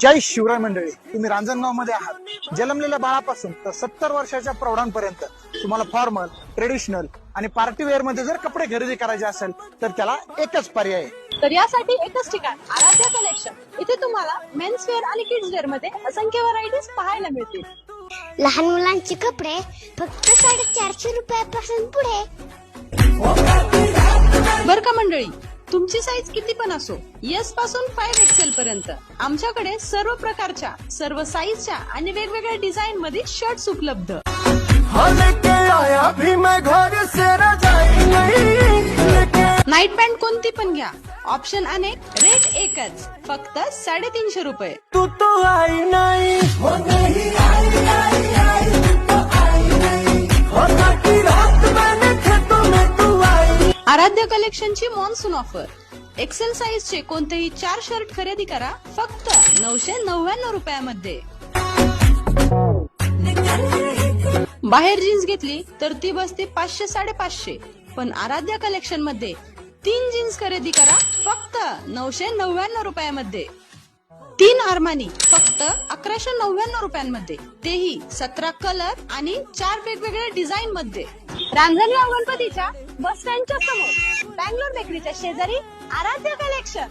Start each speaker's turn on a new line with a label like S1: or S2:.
S1: जय शिवराय मंडळी. तुम्ही रांजणगावमध्ये आहात. जन्मलेल्या बाळापासून तर सत्तर वर्षाच्या प्रौढांपर्यंत तुम्हाला फॉर्मल ट्रेडिशनल आणि पार्टी वेअरमध्ये जर कपडे खरेदी करायचे असेल तर त्याला एकच पर्याय आहे.
S2: तर यासाठी एकच ठिकाण आराध्या कलेक्शन इथे तुम्हाला मेन्स वेअर आणि किड्स वेअरमध्ये असंख्य व्हरायटीज पाहायला मिळतील.
S3: लहान मुलांचे कपडे फक्त साडेचारशे रुपयापासून पुढे.
S2: बर का मंडळी? तुमची साईज किती पण असो एसपासून फाईव्ह एक्सेल पर्यंत. आमच्याकडे सर्व प्रकारच्या सर्व साईजच्या आणि वेगवेगळ्या डिझाईन मध्ये शर्ट्स उपलब्ध. नाईट पॅन्ट कोणती पण घ्या. ऑप्शन अनेक रेट एकच फक्त साडेतीनशे रुपये.
S4: तू तो आई नाही.
S2: आराध्य कलेक्शनची मॉन्सून ऑफर एक्सेल साईजचे कोणतेही चार शर्ट खरेदी करा फक्त नऊशे नव्याण्णव रुपयामध्ये. बाहेर जीन्स घेतली तर ती बसते पाचशे साडेपाचशे. पण आराध्य कलेक्शनमध्ये तीन जीन्स खरेदी करा फक्त नऊशे नव्याण्णव रुपयामध्ये. तीन आरमानी फक्त अकराशे नव्याण्णव रुपयांमध्ये. तेही सतरा कलर आणि चार वेगवेगळ्या डिझाईन मध्ये. रांजणगाव गणपतीच्या बस स्टँडच्या समोर बँगलोर बेकरीच्या शेजारी आराध्य कलेक्शन.